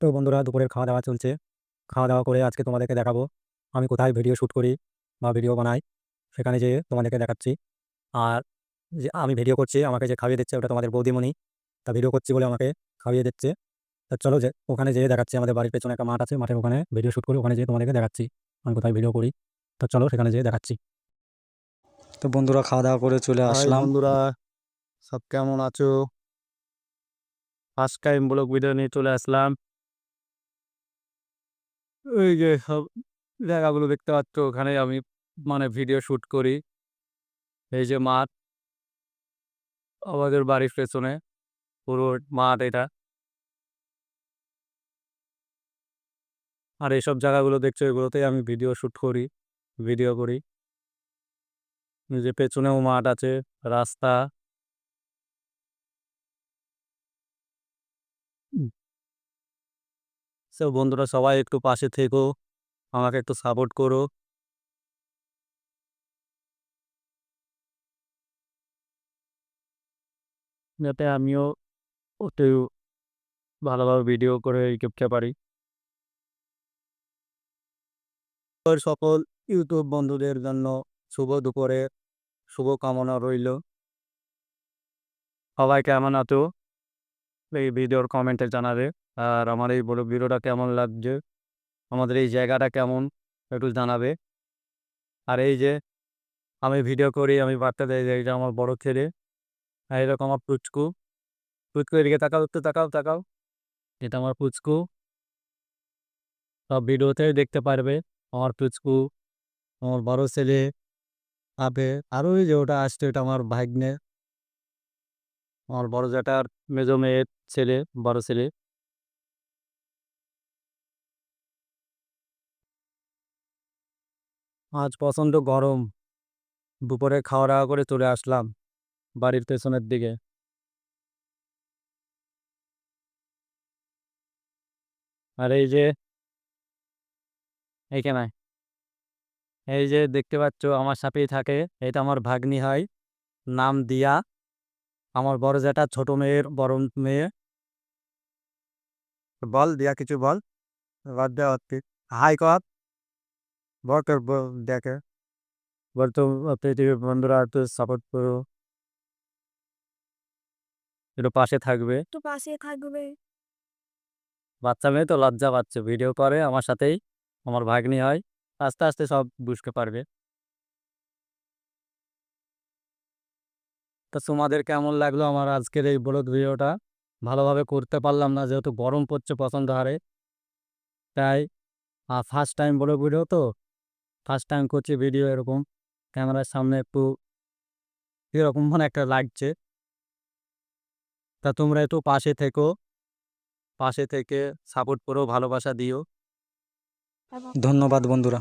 তো বন্ধুরা দুপুরের খাওয়া দাওয়া চলছে। খাওয়া দাওয়া করে আজকে তোমাদেরকে দেখাবো আমি কোথায় ভিডিও শ্যুট করি বা ভিডিও বানাই সেখানে যেয়ে তোমাদেরকে দেখাচ্ছি। আর যে আমি ভিডিও করছি আমাকে যে খাইয়ে দিচ্ছে ওটা তোমাদের বৌদিমণি তা ভিডিও করছি বলে আমাকে খাইয়ে দিচ্ছে। তা চলো যে ওখানে যেয়ে দেখাচ্ছি আমাদের বাড়ির পেছনে একটা মাঠ আছে মাঠের ওখানে ভিডিও শ্যুট করি ওখানে যেয়ে তোমাদেরকে দেখাচ্ছি আমি কোথায় ভিডিও করি। তো চলো সেখানে যেয়ে দেখাচ্ছি। তো বন্ধুরা খাওয়া দাওয়া করে চলে আসলাম। বন্ধুরা সব কেমন আছো? ফার্স্ট টাইম ব্লগ ভিডিও নিয়ে চলে আসলাম। ওই যে সব জায়গাগুলো দেখতে পাচ্ছ, ওখানে আমি মানে ভিডিও শুট করি। এই যে মাঠ। আমাদের বাড়ির পেছনে। পুরো মাঠ এটা। আর এইসব জায়গাগুলো দেখছ, এগুলোতেই আমি ভিডিও শুট করি ভিডিও করি। যে পেছনেও মাঠ আছে, রাস্তা। সো বন্ধুরা সবাই একটু পাশে থেকো, আমাকে একটু সাপোর্ট করো। যাতে আমিও একটু ভালোভাবে ভিডিও করে করতে পারি। সকল ইউটিউব বন্ধুদের জন্য শুভ দুপুরে শুভ কামনা রইল। সবাই কেমন আছো? এই ভিডিওর কমেন্টে জানাবে। আর আমার এই বড় ভিডিওটা কেমন লাগছে? আমাদের এই জায়গাটা কেমন? একটু জানাবে। আর এই যে, আমি ভিডিও করি, আমি বাচ্চাদের এই যে আমার বড় ছেলে, আর এরকম আমার পুচকু। পুচকু এদিকে তাকাও, একটু তাকাও তাকাও। এটা আমার পুচকু। সব ভিডিওতে দেখতে পারবে, আমার পুচকু, আমার বড় ছেলে আবে আরও যে ওটা আসছে, ওটা আমার ভাগ্নে। আমার বড় জ্যাঠার মেজো মেয়ের ছেলে, বড় ছেলে। আজ প্রচণ্ড গরম। দুপুরে খাওয়া দাওয়া করে চলে আসলাম বাড়ির পেছনের দিকে। আর এই যে এইখানে এই যে দেখতে পাচ্ছ আমার সাথেই থাকে, এটা আমার ভাগ্নি হয় নাম দিয়া। আমার বড় জ্যাঠা, ছোট মেয়ের, বড় মেয়ে। বল, দিয়া কিছু বল। দেওয়া হাই কর। বল তোর ব- দেখে তো পৃথিবীর বন্ধুরা একটু সাপোর্ট করো একটু পাশে থাকবে একটু পাশে থাকবে বাচ্চা মেয়ে তো লজ্জা পাচ্ছে ভিডিও করে আমার সাথেই আমার ভাগ্নি হয় আস্তে আস্তে সব বুঝতে পারবে তা তোমাদের কেমন লাগল আমার আজকের এই ব্লগ ভিডিওটা ভালোভাবে করতে পারলাম না যেহেতু গরম পড়ছে পছন্দ হারে তাই ফার্স্ট টাইম ব্লগ ভিডিও তো ফার্স্ট টাইম করছি ভিডিও এরকম। ক্যামেরার সামনে একটু এরকম মানে একটা লাগছে। তা তোমরা একটু পাশে থেকো। পাশে থেকে সাপোর্ট করো ভালোবাসা দিও। ধন্যবাদ বন্ধুরা।